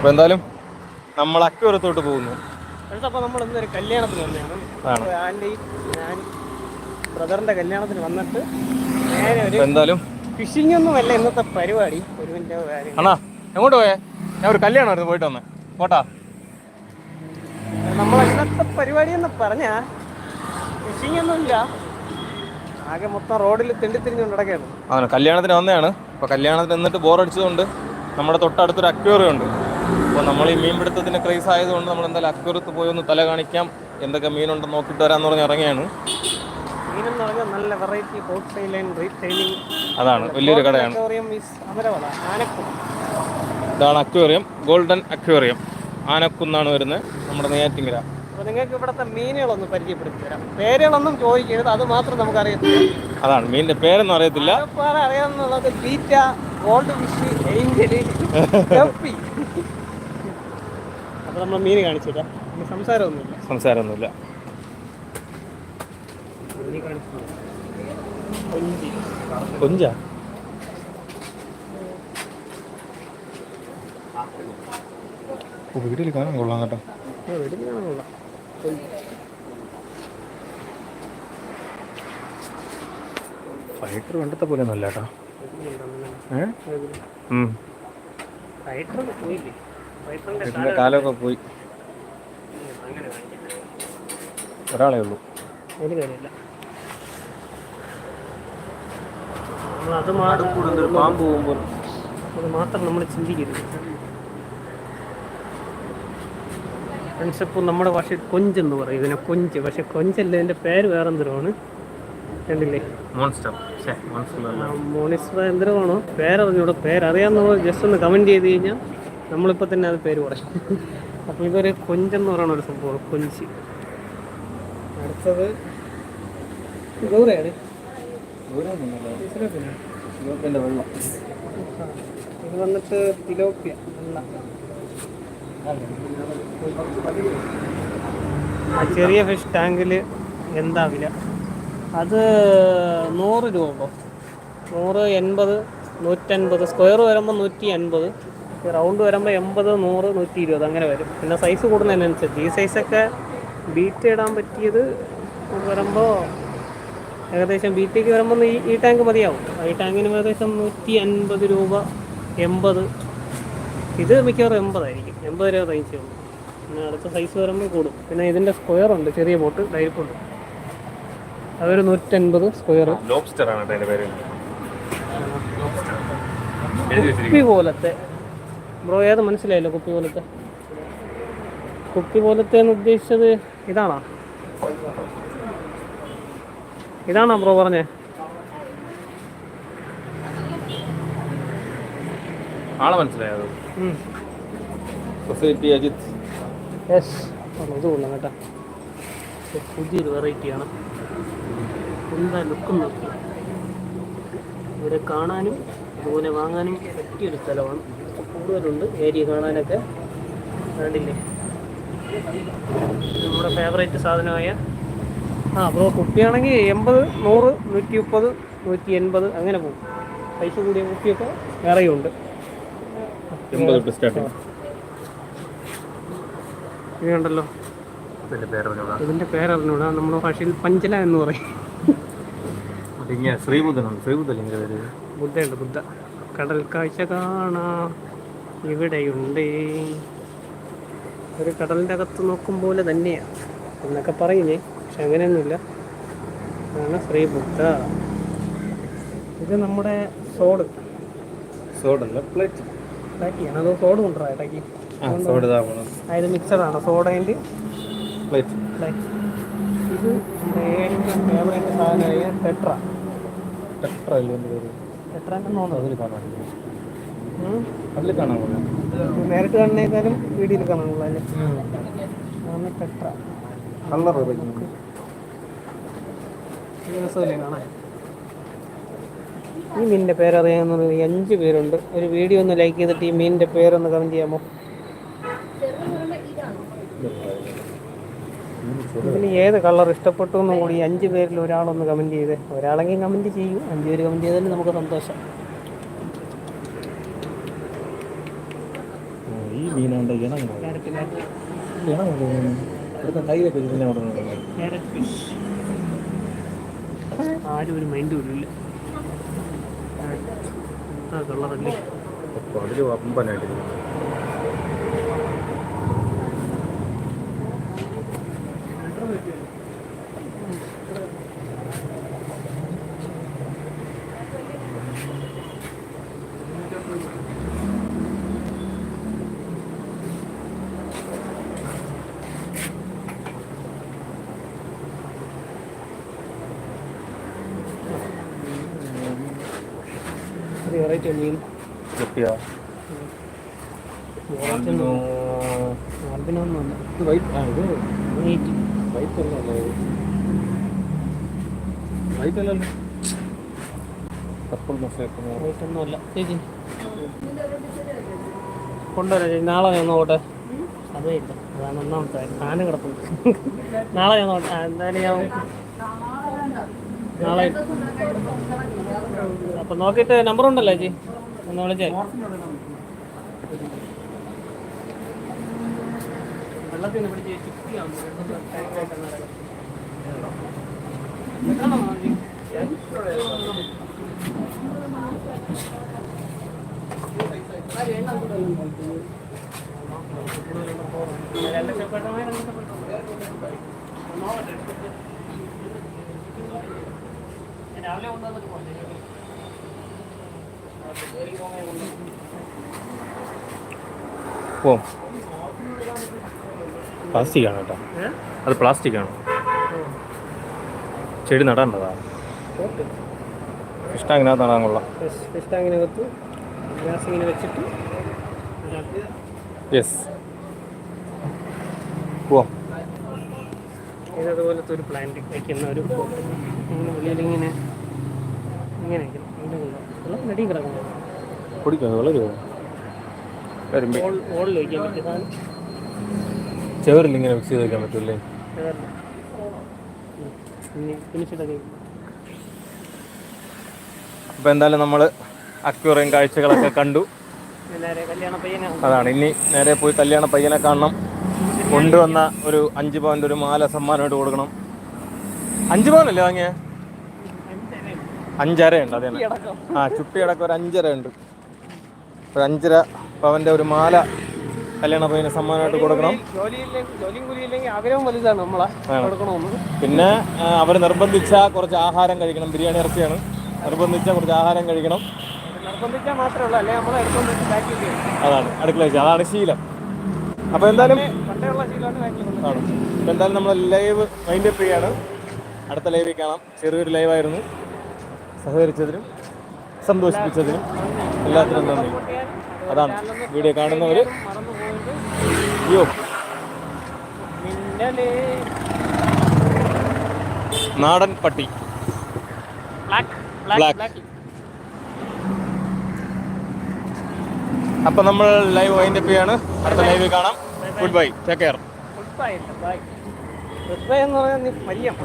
അപ്പോൾ എന്തായാലും നമ്മൾ അക്യൂറത്തോട്ട് പോകുന്നു. അപ്പോൾ നമ്മൾ ഇന്നൊരു കല്യാണത്തിന് വന്നതാണ്. ആണ്. ഞാൻ ബ്രദറിന്റെ കല്യാണത്തിന് വന്നിട്ട് നേരെ എന്തായാലും ഫിഷിംഗ് ഒന്നുമല്ല ഇന്നത്തെ പരിപാടി. ഒരു മിനിറ്റ് അണ്ണാ എങ്ങോട്ട് പോയേ? ഞാൻ ഒരു കല്യാണമായിരുന്നു പോയിട്ട് വന്നേ. പോട്ടാ. നമ്മൾ ഇന്നത്തെ പരിപാടി എന്ന് പറഞ്ഞാ ഫിഷിംഗ് ഒന്നുമില്ല ആകെ മൊത്തം റോഡിൽ തെണ്ടി തിരിഞ്ഞു നടക്കുകയാണ്. ആണ് കല്യാണത്തിന് വന്നതാണ്. അപ്പോൾ കല്യാണത്തിന് എന്നിട്ട് ബോറടിച്ചതുകൊണ്ട് നമ്മുടെ തൊട്ടടുത്തൊരു അക്വേറിയം ഉണ്ട്. അപ്പോൾ നമ്മൾ ഈ മീൻപിടുത്തത്തിന് ക്രൈസ് ആയതുകൊണ്ട് നമ്മൾ എന്തായാലും അക്വരത്ത് പോയി ഒന്ന് തല കാണിക്കാം. എന്തൊക്കെ മീനുണ്ടെന്ന് നോക്കിയിട്ട് വരാമെന്ന് പറഞ്ഞ് ഇറങ്ങിയാണ്. മീനെന്ന് പറഞ്ഞാൽ നല്ല വെറൈറ്റി ഹോട്ട് സെയിലിംഗ് റീറ്റെയിലിംഗ് അതാണ് വലിയൊരു കടയാണ്. ഇതാണ് അക്വേറിയം ഗോൾഡൻ അക്വേറിയം ആനക്കുന്നാണ് വരുന്നത് നമ്മുടെ നെയ്യാറ്റിങ്കര അപ്പോൾ നിങ്ങൾക്ക് ഇവിടുത്തെ മീനുകളൊന്ന് പരിചയപ്പെടുത്തി തരാം. പേരുകളൊന്നും ചോദിക്കരുത് അത് മാത്രം നമുക്ക് അറിയത്തില്ല അതാണ് മീനിന്റെ പേരൊന്നും അറിയത്തില്ല. അറിയാവുന്നത് ബീറ്റ ഗോൾഡ് ഫിഷ് ഏഞ്ചൽ അപ്പോൾ നമ്മൾ മീൻ കാണിച്ചില്ല സംസാരമൊന്നുമില്ല. സംസാരമൊന്നുമില്ല. കൊഞ്ച? വീട്ടിൽ കാണാൻ കൊള്ളാം കേട്ടോ. വീട്ടിൽ കാണാൻ കൊള്ളാം. ഫൈറ്റർ പണ്ടത്തെ പോലെ ഒന്നുമല്ല കേട്ടോ. കേട്ടോ ഫൈറ്റർ പോയില്ലേ? ഫൈറ്ററിന്റെ കാലമൊക്കെ പോയി. ഒരാളെ ഉള്ളൂ. അതിന് കാര്യമില്ല. അത് മാത്രം നമ്മൾ ചിന്തിക്കരുത്. ഫ്രണ്ട്സ് ഇപ്പോൾ നമ്മുടെ ഭാഷയിൽ കൊഞ്ചെന്ന് പറയും. ഇതിനെ കൊഞ്ച്. പക്ഷെ കൊഞ്ചല്ല ഇതിന്റെ പേര് വേറെ എന്തരമാണ് കണ്ടില്ലേ മോൺസ്റ്റർ മോണിസ്റ്റർ എന്തരമാണോ പേരറിഞ്ഞൂടെ. പേരറിയാവുന്നവർ ജസ്റ്റ് ഒന്ന് കമന്റ് ചെയ്ത് കഴിഞ്ഞാൽ നമ്മളിപ്പോൾ തന്നെ അത് പേര് പറയും. അപ്പോൾ ഇതൊരു കൊഞ്ചെന്ന് പറയുന്ന ഒരു സംഭവമാണ് കൊഞ്ച്. അടുത്തത് ഗൗരയാണ് വെള്ളം? ഇത് വന്നിട്ട് തിലോപ്പിയ അല്ല ആ ചെറിയ ഫിഷ് ടാങ്കിൽ എന്താ വില? അത് നൂറ് രൂപ നൂറ് എൺപത് നൂറ്റൻപത് സ്ക്വയർ വരുമ്പോൾ നൂറ്റി അൻപത് റൗണ്ട് വരുമ്പോൾ എൺപത് നൂറ് നൂറ്റി ഇരുപത് അങ്ങനെ വരും. പിന്നെ സൈസ് കൂടുന്നതിനനുസരിച്ച്. ഈ സൈസൊക്കെ ബീറ്റ് ഇടാൻ പറ്റിയത് വരുമ്പോൾ ഏകദേശം ബീറ്റേക്ക് വരുമ്പോൾ ഈ ഈ ടാങ്ക് മതിയാവും. ഈ ടാങ്കിന് ഏകദേശം നൂറ്റി അൻപത് രൂപ എൺപത്. ഇത് മിക്കവാറും എൺപതായിരിക്കും എൺപത് രൂപ റേഞ്ച് ഉള്ളൂ. പിന്നെ അടുത്ത സൈസ് വരുമ്പോൾ കൂടും. പിന്നെ ഇതിന്റെ സ്ക്വയർ ഉണ്ട് ചെറിയ ബോട്ട് ഡൈപ്പുണ്ട് അതൊരു നൂറ്റൻപത് സ്ക്വയർ ലോബ്സ്റ്റർ ആണ് പേര്? പോലത്തെ ബ്രോ ഏത് മനസ്സിലായല്ലോ കുപ്പി പോലത്തെ? കുപ്പി പോലത്തെ എന്ന് ഉദ്ദേശിച്ചത് ഇതാണോ? ഇതാണോ ബ്രോ പറഞ്ഞേ? ആളെ മനസ്സിലായത് സൊസൈറ്റി അജിത്. യെസ് ഇത് കൊള്ളാം കേട്ടോ. പുതിയൊരു വെറൈറ്റിയാണ് എന്താ ലുക്കും നോക്കി ഇവിടെ കാണാനും അതുപോലെ വാങ്ങാനും പറ്റിയൊരു സ്ഥലമാണ്. കൂടുതലുണ്ട്. ഏരിയ കാണാനൊക്കെ കണ്ടില്ലേ? നമ്മുടെ ഫേവറേറ്റ് സാധനമായ ആ അപ്പോൾ കുട്ടിയാണെങ്കിൽ എൺപത് നൂറ് നൂറ്റി മുപ്പത് നൂറ്റി എൺപത് അങ്ങനെ പോകും. പൈസ കൂടിയ കുപ്പിയൊക്കെ വേറെ ഉണ്ട് ഇത് കണ്ടല്ലോ ഇതിന്റെ ഇതിന്റെ പേരറിഞ്ഞൂടാ നമ്മുടെ ഭാഷയിൽ പഞ്ചല എന്ന് പറയും. ശ്രീബുദ്ധനുണ്ട്. ശ്രീബുദ്ധ പേര്? ബുദ്ധയുണ്ട് ബുദ്ധ. കടൽ കാഴ്ച കാണാം. ഇവിടെയുണ്ട്. ഒരു കടലിന്റെ അകത്ത് നോക്കും പോലെ തന്നെയാണ് എന്നൊക്കെ പറയുന്നേ. പക്ഷെ അങ്ങനെയൊന്നുമില്ല. ആണ് ശ്രീ ബുദ്ധ ഇത് നമ്മുടെ സോഡ്. സോഡല്ല പ്ലേറ്റ്. പ്ലേറ്റിയാണ് അത് സോഡ് കൊണ്ടുവരാ ഇടയ്ക്ക്. അതായത് മിക്സഡാണ് സോഡ ആൻഡ് പ്ലേറ്റ്. ലൈറ്റ് ഇത് നമ്മുടെ ഏറ്റവും ഫേവറേറ്റ് സാധനമായ ടെട്ര. ടെട്ര അല്ലേ എന്ന് തോന്നുന്നത് അതിൽ കാണാൻ. അതിൽ കാണാൻ കൊള്ളാം നേരിട്ട് കാണുന്നേക്കാളും വീഡിയോയിൽ കാണാനുള്ള അല്ലേ അതാണ് ടെട്ര കളർ രസമല്ലേ കാണാൻ? ഈ മീനിന്റെ പേരറിയാന്ന് ഈ അഞ്ച് പേരുണ്ട്. ഒരു വീഡിയോ ഒന്ന് ലൈക്ക് ചെയ്തിട്ട് ഈ മീനിന്റെ പേരൊന്ന് കമന്റ് ചെയ്യാമോ? ഇതിന് ഏത് കളർ ഇഷ്ടപ്പെട്ടു എന്നും കൂടി അഞ്ചു പേരിൽ ഒരാളൊന്ന് കമന്റ് ചെയ്തേ. ഒരാളെങ്കിൽ കമന്റ് ചെയ്യൂ. അഞ്ച് പേര് കമന്റ് ചെയ്താലും നമുക്ക് സന്തോഷം. മീനാണ്ട് ഇണങ്ങ ക്യാരറ്റ് ക്യാരറ്റ് ഇവിടുത്തെ കയ്യിലൊക്കെ ഇതിനെ ഫിഷ് ആരും ഒരു മൈൻഡ് ആ കളറല്ലേ അതിൽ വമ്പനായിട്ട് ഒരു വെറൈറ്റി മീൻ കിട്ടിയാ? ആൽബിനൊന്നുമല്ല ഇത് വൈറ്റ് ആ ഇത് വൈറ്റ് അല്ല വൈറ്റ് അല്ലല്ലോ പർപ്പിൾ മസാല ഒന്നുമല്ല ചേച്ചി. കൊണ്ടുവരാം ചേച്ചി. നാളെ ഞാൻ നോട്ടെ അതേ ഇല്ല അതാണ് ഒന്നാമത്തെ കാര്യം. സാധനം കിടപ്പുണ്ട്. നാളെ ഞാൻ നോട്ടെ എന്തായാലും ഞാൻ നാളെ അപ്പം നോക്കിയിട്ട് നമ്പർ ഉണ്ടല്ലോ ചേച്ചി. ഒന്ന് വിളിച്ചേ. വെള്ളത്തിൽ പിടിച്ച് രാവിലെ കൊണ്ടുവന്നിട്ട് ഓ പ്ലാസ്റ്റിക് ആണ് കേട്ടോ. അത് പ്ലാസ്റ്റിക് ആണ്. ചെടി നടാനുള്ളതാ. ഓക്കെ. ഫിഷ് ടാങ്കിനകത്ത് നടാൻ കൊള്ളാം. ഫിഷ് ഫിഷ് ടാങ്കിനകത്ത് ഗ്യാസ് ഇങ്ങനെ വെച്ചിട്ട് യെസ് പോവാം ഇതതുപോലത്തെ ഒരു പ്ലാന്റ് വയ്ക്കുന്ന ഒരു pot. ഇങ്ങനെ വെളിയിൽ ഇങ്ങനെ ഇങ്ങനെ വയ്ക്കണം ഇങ്ങനെ കൊണ്ടുപോകാം. വെള്ളം ഓളിൽ പറ്റിയ സാധനം. ചെവറിൽ ഇങ്ങനെ മിക്സ് ചെയ്ത് വെക്കാൻ പറ്റൂല്ലേ? അപ്പോൾ എന്തായാലും നമ്മൾ അക്യൂറിയം കാഴ്ചകളൊക്കെ കണ്ടു. നേരെ കല്യാണ പയ്യനാണ് അതാണ്. ഇനി നേരെ പോയി കല്യാണ പയ്യനെ കാണണം. കൊണ്ടുവന്ന ഒരു അഞ്ച് പവന്റെ ഒരു മാല സമ്മാനമായിട്ട് കൊടുക്കണം. അഞ്ച് പവനല്ലേ വാങ്ങിയ? അഞ്ചര ഉണ്ട് അതെ ആ ചുട്ടിയടക്കം ഒരു അഞ്ചര ഉണ്ട് ഒരു അഞ്ചര പവന്റെ ഒരു മാല കല്യാണ പയ്യന് സമ്മാനമായിട്ട് കൊടുക്കണം. പിന്നെ അവർ നിർബന്ധിച്ച കുറച്ച് ആഹാരം കഴിക്കണം. ബിരിയാണി ഇറച്ചിയാണ്. നിർബന്ധിച്ച കുറച്ച് ആഹാരം കഴിക്കണം. അതാണ് അടുക്കള വെച്ച്. അതാണ് ശീലം. അപ്പൊ എന്തായാലും ആണ്. എന്തായാലും നമ്മൾ ലൈവ് മൈൻഡ് അപ്പ് ചെയ്യാണ്. അടുത്ത ലൈവിൽ കാണാം. ചെറിയൊരു ലൈവായിരുന്നു സഹകരിച്ചതിനും സന്തോഷിപ്പിച്ചതിനും എല്ലാത്തിനും നന്ദി. അതാണ് വീഡിയോ കാണുന്നവർ അയ്യോ നാടൻ പട്ടി. ബ്ലാക്ക് നമ്മൾ ലൈവ് വൈൻഡ് അപ്പ് ചെയ്യാണ്. അടുത്ത ലൈവ് കാണാം. Good bye take care good bye good bye എന്ന് പറഞ്ഞാൽ മരിയം.